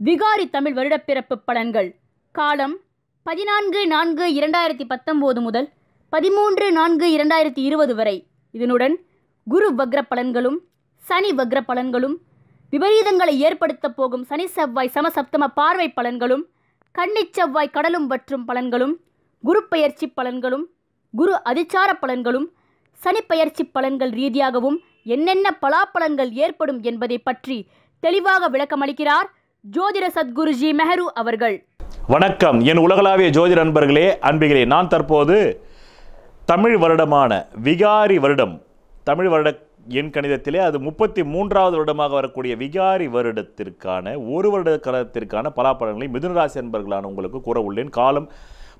விகாரி தமிழ் வருடப்பிறப்பு பலன்கள். காலம் பதினான்கு நான்கு இரண்டாயிரத்தி பத்தொம்போது முதல் பதிமூன்று நான்கு இரண்டாயிரத்தி இருபது வரை. இதனுடன் குரு வக்ர பலன்களும் சனி வக்ர பலன்களும் விபரீதங்களை ஏற்படுத்தப் போகும் சனி செவ்வாய் சமசப்தம பார்வை பலன்களும் கன்னி செவ்வாய் கடலும் வற்றும் பலன்களும் குரு பயிற்சி பலன்களும் குரு அதிச்சார பலன்களும் சனி பயிற்சி பலன்கள் ரீதியாகவும் என்னென்ன பலாப்பலன்கள் ஏற்படும் என்பதை பற்றி தெளிவாக விளக்கமளிக்கிறார் ஜோதிட சத்குருஜி மெஹரு அவர்கள். வணக்கம். என் உலகளாவிய ஜோதிட நண்பர்களே அன்பிகளே நான் தற்போது தமிழ் வருடமான விகாரி வருடம். தமிழ் வருட என் கணிதத்திலே அது முப்பத்தி மூன்றாவது வருடமாக வரக்கூடிய விகாரி வருடத்திற்கான ஒரு வருட காலத்திற்கான பலாப்பலன்களை மிதுனராசி அன்பர்களான உங்களுக்கு கூற உள்ளேன். காலம்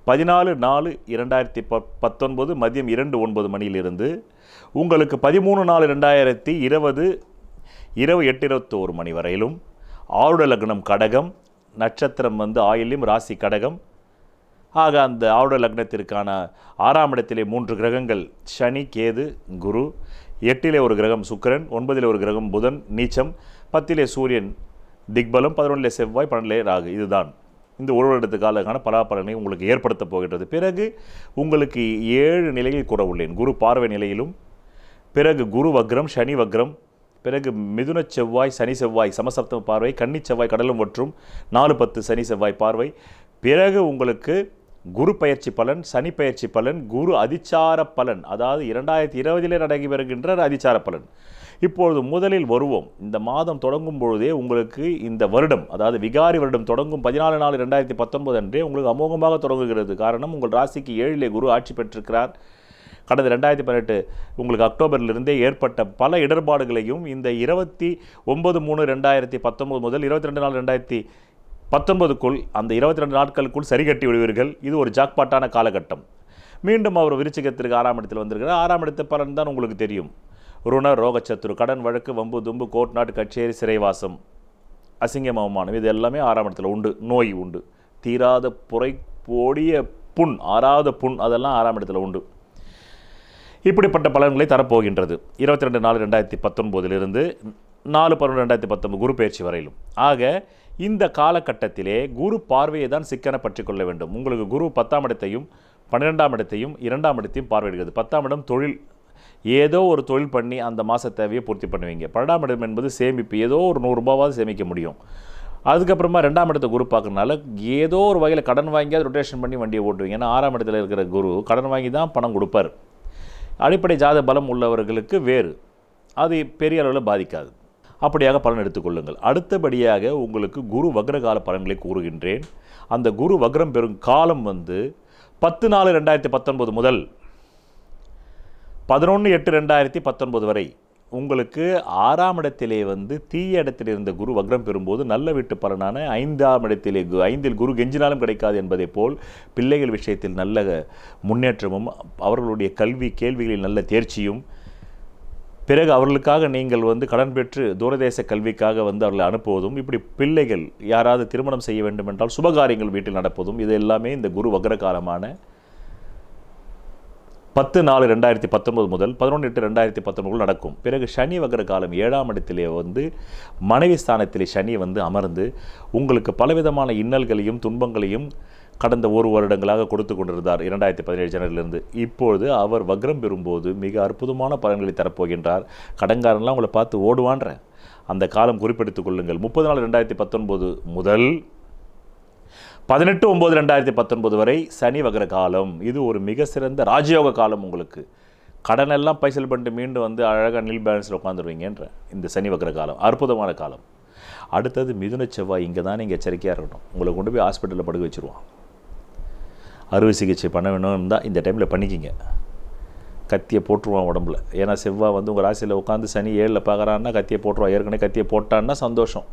பதினாலு நாலு இரண்டாயிரத்தி ப பத்தொன்பது மதியம் இரண்டு ஒன்பது மணியிலிருந்து உங்களுக்கு பதிமூணு நாலு ரெண்டாயிரத்தி இருபது இரவு எட்டு இருபத்தோரு மணி வரையிலும் ஆருட லக்னம் கடகம் நட்சத்திரம் வந்து ஆயில்யம் ராசி கடகம். ஆக அந்த ஆருட லக்னத்திற்கான ஆறாம் இடத்திலே மூன்று கிரகங்கள் சனி கேது குரு. எட்டிலே ஒரு கிரகம் சுக்கிரன் ஒன்பதிலே ஒரு கிரகம் புதன் நீச்சம். பத்திலே சூரியன் திக்பலம். பதினொன்றிலே செவ்வாய் பன்னெண்டிலே ராகு. இதுதான். இந்த ஒரு வருடத்து காலக்கான பலாபலனை உங்களுக்கு ஏற்படுத்தப் போகின்றது. பிறகு உங்களுக்கு ஏழு நிலையில் கூற உள்ளேன். குரு பார்வை நிலையிலும் பிறகு குரு வக்ரம் சனி வக்ரம் பிறகு மிதுன செவ்வாய் சனி செவ்வாய் சமசப்தம பார்வை கன்னி செவ்வாய் கடலும் மற்றும் நாலு பத்து சனி செவ்வாய் பார்வை. பிறகு உங்களுக்கு குரு பயிற்சி பலன் சனி பயிற்சி பலன் குரு அதிச்சார பலன் அதாவது இரண்டாயிரத்தி இருபதிலே நடைபெறுகின்ற அதிச்சார பலன். இப்பொழுது முதலில் வருவோம். இந்த மாதம் தொடங்கும் பொழுதே உங்களுக்கு இந்த வருடம் அதாவது விகாரி வருடம் தொடங்கும் பதினாலு நாலு ரெண்டாயிரத்தி பத்தொன்பது அன்றே உங்களுக்கு அமோகமாக தொடங்குகிறது. காரணம் உங்கள் ராசிக்கு ஏழிலே குரு ஆட்சி பெற்றிருக்கிறார். கடந்த ரெண்டாயிரத்தி பதினெட்டு உங்களுக்கு அக்டோபரிலிருந்தே ஏற்பட்ட பல இடர்பாடுகளையும் இந்த இருபத்தி ஒன்பது மூணு ரெண்டாயிரத்தி பத்தொம்போது முதல் இருபத்தி ரெண்டு நாலு ரெண்டாயிரத்தி பத்தொன்பதுக்குள் அந்த இருபத்தி ரெண்டு நாட்களுக்குள் சரி கட்டி விடுவீர்கள். இது ஒரு ஜாக்பாட்டான காலகட்டம். மீண்டும் அவர் விருச்சிகத்திற்கு ஆறாம் இடத்தில் வந்திருக்கிறார். ஆறாம் இடத்து பலன் தான் உங்களுக்கு தெரியும். ருண ரோகச்சத்துரு கடன் வழக்கு வம்பு தும்பு கோர்ட் நாட்டு கச்சேரி சிறைவாசம் அசிங்கம் அவமானம் இது எல்லாமே ஆறாம் இடத்துல உண்டு. நோய் உண்டு. தீராத புரை போடிய புண் ஆறாத புண் அதெல்லாம் ஆறாம் இடத்துல உண்டு. இப்படிப்பட்ட பலன்களை தரப்போகின்றது. இருபத்தி ரெண்டு நாலு ரெண்டாயிரத்தி பத்தொன்பதிலிருந்து நாலு பன்னெண்டு ரெண்டாயிரத்தி பத்தொன்பது குரு பயிற்சி வரையிலும். ஆக இந்த காலகட்டத்திலே குரு பார்வையை தான் சிக்கன பற்றி கொள்ள வேண்டும். உங்களுக்கு குரு பத்தாம் இடத்தையும் பன்னிரெண்டாம் இடத்தையும் இரண்டாம் இடத்தையும் பார்வையிடுகிறது. பத்தாம் இடம் தொழில் ஏதோ ஒரு தொழில் பண்ணி அந்த மாத தேவையை பூர்த்தி பண்ணுவீங்க. பன்னெண்டாம் இடம் என்பது சேமிப்பு. ஏதோ ஒரு நூறுரூபாவது சேமிக்க முடியும். அதுக்கப்புறமா ரெண்டாம் இடத்த குரு பார்க்கறனால ஏதோ ஒரு வகையில் கடன் வாங்கி அதை ரொட்டேஷன் பண்ணி வண்டியை ஓட்டுவீங்க. ஏன்னா ஆறாம் இடத்துல இருக்கிற குரு கடன் வாங்கி தான் பணம் கொடுப்பார். அடிப்படை ஜாத பலம் உள்ளவர்களுக்கு வேறு. அது பெரிய அளவில் பாதிக்காது. அப்படியாக பலன் எடுத்துக்கொள்ளுங்கள் அடுத்தபடியாக உங்களுக்கு குரு வக்ரகால பலன்களை கூறுகின்றேன். அந்த குரு வக்ரம் பெறும் காலம் வந்து பத்து நாலு ரெண்டாயிரத்தி பத்தொன்பது முதல் பதினொன்று எட்டு ரெண்டாயிரத்தி பத்தொன்பது வரை. உங்களுக்கு ஆறாம் இடத்திலே வந்து தீய இடத்தில் இருந்த குரு வக்ரம் பெறும்போது நல்ல வீட்டு பலனான ஐந்தாம் இடத்திலே கு- ஐந்தில் குரு கெஞ்சினாலும் கிடைக்காது என்பதைப் போல் பிள்ளைகள் விஷயத்தில் நல்ல முன்னேற்றமும் அவர்களுடைய கல்வி கேள்விகளில் நல்ல தேர்ச்சியும் பிறகு அவர்களுக்காக நீங்கள் வந்து கடன் பெற்று தூரதேச கல்விக்காக வந்து அவர்களை அனுப்புவதும் இப்படி பிள்ளைகள் யாராவது திருமணம் செய்ய வேண்டும் என்றால் சுபகாரியங்கள் வீட்டில் நடப்பதும் இது எல்லாமே இந்த குரு வக்ரகாலமான பத்து நாலு ரெண்டாயிரத்தி பத்தொன்பது முதல் பதினொன்று எட்டு ரெண்டாயிரத்தி பத்தொன்பது நடக்கும். பிறகு சனி வகர காலம் ஏழாம் இடத்திலே வந்து மனைவி ஸ்தானத்திலே சனி வந்து அமர்ந்து உங்களுக்கு பலவிதமான இன்னல்களையும் துன்பங்களையும் கடந்த ஒரு வருடங்களாக கொடுத்து கொண்டிருந்தார் இரண்டாயிரத்தி பதினேழு ஜனவரிலிருந்து இப்பொழுது அவர் வக்ரம் பெறும்போது மிக அற்புதமான பலன்களை தரப்போகின்றார். கடன்காரன்லாம் உங்களை பார்த்து ஓடுவான்ற. அந்த காலம் குறிப்பிடுத்துக் கொள்ளுங்கள். முப்பது நாள் ரெண்டாயிரத்தி பத்தொன்பது முதல் பதினெட்டு ஒம்பது ரெண்டாயிரத்தி பத்தொன்பது வரை சனி வகர காலம். இது ஒரு மிக சிறந்த ராஜயோக காலம் உங்களுக்கு. கடனெல்லாம் பைசல் பண்ணிட்டு மீண்டும் வந்து அழகாக நில் பேலன்ஸில் உட்காந்துருவீங்கன்ற இந்த சனி வகர காலம். அற்புதமான காலம். அடுத்தது மிதுன செவ்வாய் இங்கே தான் நீங்கள் எச்சரிக்கையாக இருக்கணும். உங்களை கொண்டு போய் ஹாஸ்பிட்டலில் படுக்க வச்சுருவான். அறுவை சிகிச்சை பண்ண வேணும்னு தான் இந்த டைமில் பண்ணிக்கிங்க. கத்தியை போட்டுருவான் உடம்புல. ஏன்னா செவ்வாய் வந்து உங்கள் ராசியில் உட்காந்து சனி ஏழில் பார்க்குறான்னா கத்தியை போட்டுருவான். ஏற்கனவே கத்தியை போட்டான்னா சந்தோஷம்.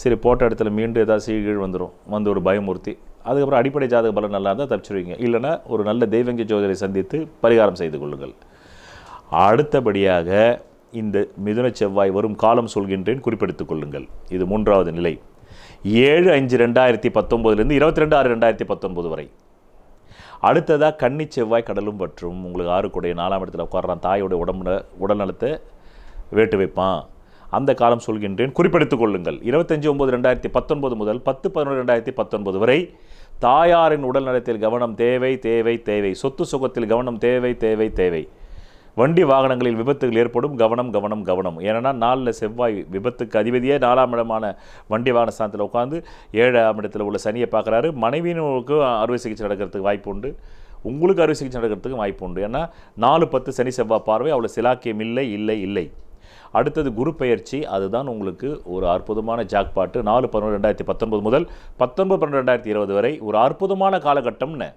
சரி போட்ட இடத்துல மீண்டும் ஏதாவது சீகீழ் வந்துடும் வந்து ஒரு பயமுறுத்தி அதுக்கப்புறம் அடிப்படை ஜாதக பலன் நல்லா இருந்தால் தப்பிச்சிருவீங்க. இல்லைன்னா ஒரு நல்ல தெய்வங்க ஜோதிடரை சந்தித்து பரிகாரம் செய்து கொள்ளுங்கள். அடுத்தபடியாக இந்த மிதுன செவ்வாய் வரும் காலம் சொல்கின்றேன் குறிப்பிடுத்துக் கொள்ளுங்கள். இது மூன்றாவது நிலை. ஏழு அஞ்சு ரெண்டாயிரத்தி பத்தொம்போதுலேருந்து இருபத்தி ரெண்டு ஆறு ரெண்டாயிரத்தி பத்தொன்பது வரை. அடுத்ததாக கன்னி செவ்வாய் கடலும் பற்றும் உங்களுக்கு ஆறுக்குடைய நாலாம் இடத்துல உட்கார்றான் தாயோட உடம்புல உடல்நலத்தை வேட்டு வைப்பான். அந்த காலம் சொல்கின்றேன். குறிப்பெடுத்துக் கொள்ளுங்கள். இருபத்தஞ்சி ஒம்பது ரெண்டாயிரத்தி பத்தொன்பது முதல் பத்து பதினொன்று ரெண்டாயிரத்தி பத்தொன்பது வரை தாயாரின் உடல் நலத்தில் கவனம் தேவை தேவை தேவை. சொத்து சுகத்தில் கவனம் தேவை தேவை தேவை. வண்டி வாகனங்களில் விபத்துகள் ஏற்படும். கவனம் கவனம் கவனம். ஏன்னா நாளில் செவ்வாய் விபத்துக்கு அதிபதியே நாலாம் இடமான வண்டி வாகன ஸ்தானத்தில் உட்காந்து ஏழாம் இடத்துல உள்ள சனியை பார்க்குறாரு. மனைவியினுக்கு அறுவை சிகிச்சை நடக்கிறதுக்கு வாய்ப்பு உண்டு. உங்களுக்கு அறுவை சிகிச்சை நடக்கிறதுக்கு வாய்ப்பு உண்டு. ஏன்னா நாலு பத்து சனி செவ்வாய் பார்வை அவ்வளோ சிலாக்கியம் இல்லை இல்லை இல்லை. அடுத்தது குரு பெயர்ச்சி அதுதான் உங்களுக்கு ஒரு அற்புதமான ஜாக்பாட்டு. நாலு பதினொன்று ரெண்டாயிரத்தி பத்தொன்பது முதல் பத்தொன்பது பன்னெண்டு ரெண்டாயிரத்தி இருபது வரை ஒரு அற்புதமான காலகட்டம்னு.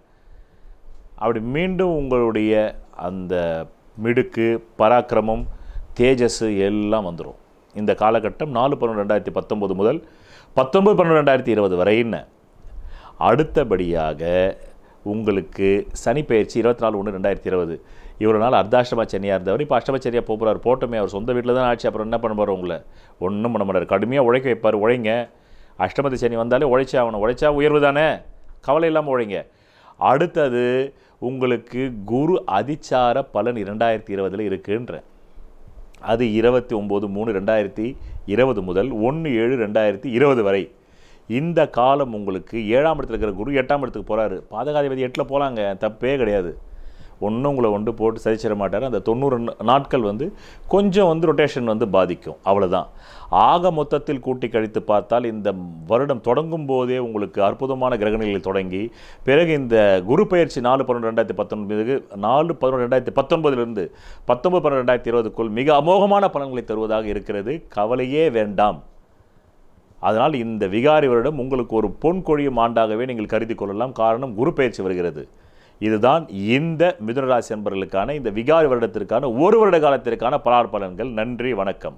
அப்படி மீண்டும் உங்களுடைய அந்த மிடுக்கு பராக்கிரமம் தேஜஸ் எல்லாம் வந்துடும் இந்த காலகட்டம் நாலு பன்னெண்டு ரெண்டாயிரத்தி பத்தொம்போது முதல் பத்தொன்பது பன்னெண்டு ரெண்டாயிரத்தி இருபது வரைன்னு. அடுத்தபடியாக உங்களுக்கு சனி பயிற்சி இருபத்தி நாலு ஒன்று ரெண்டாயிரத்தி இருபது. இவ்வளோ நாள் அர்த்தாஷ்டமா சனியாக இருந்தவர் இப்போ அஷ்டம போகிறார் போட்டோமே அவர் சொந்த வீட்டில் தான் ஆச்சு. அப்புறம் என்ன பண்ண போகிறார் உங்களை? ஒன்றும் பண்ண மாட்டார். கடுமையாக உழைக்க வைப்பார். உழைங்க. அஷ்டமத்து சனி வந்தாலே உழைச்சே ஆகணும். உழைச்சா உயர்வு தானே? கவலை இல்லாமல் உழைங்க. அடுத்தது உங்களுக்கு குரு அதிச்சார பலன் இரண்டாயிரத்தி இருபதில் இருக்குன்ற. அது இருபத்தி ஒம்பது மூணு ரெண்டாயிரத்தி இருபது முதல் ஒன்று ஏழு ரெண்டாயிரத்தி இருபது வரை. இந்த காலம் உங்களுக்கு ஏழாம் இடத்துல இருக்கிற குரு எட்டாம் இடத்துக்கு போகிறாரு பாதகாதிபதி எட்டில் போகலாங்க தப்பே கிடையாது. ஒன்றும் உங்களை ஒன்று போட்டு சரிச்சிட மாட்டார். அந்த தொண்ணூறு நாட்கள் வந்து கொஞ்சம் வந்து ரொட்டேஷன் வந்து பாதிக்கும். அவ்வளோதான் ஆக மொத்தத்தில் கூட்டி கழித்து பார்த்தால் இந்த வருடம் தொடங்கும் போதே உங்களுக்கு அற்புதமான கிரகணிகளில் தொடங்கி பிறகு இந்த குரு பயிற்சி நாலு பன்னெண்டு ரெண்டாயிரத்தி பத்தொன்பதுக்கு நாலு பதினொன்று ரெண்டாயிரத்தி பத்தொன்பதிலிருந்து பத்தொன்பது பன்னெண்டு ரெண்டாயிரத்தி இருபதுக்குள் மிக அமோகமான பலன்களை தருவதாக இருக்கிறது. கவலையே வேண்டாம். அதனால் இந்த விகாரி வருடம் உங்களுக்கு ஒரு பொன் கொழியும் ஆண்டாகவே நீங்கள் கருதி கொள்ளலாம். காரணம் குரு பயிற்சி வருகிறது. இதுதான் இந்த மிதுனராசி என்பவர்களுக்கான இந்த விகாரி வருடத்திற்கான ஒரு வருட காலத்திற்கான பலார் பலன்கள் நன்றி வணக்கம்.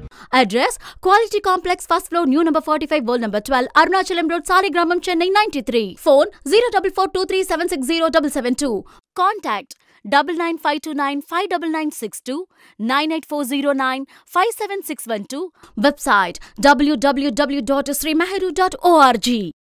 Address Quality Complex, first floor, new number 45, world number 12, Arunachalam Road, Sarigramam, Chennai 93. Phone 0442376072. Contact 99529-59962, 98409 57612, website www.srimeheru.org.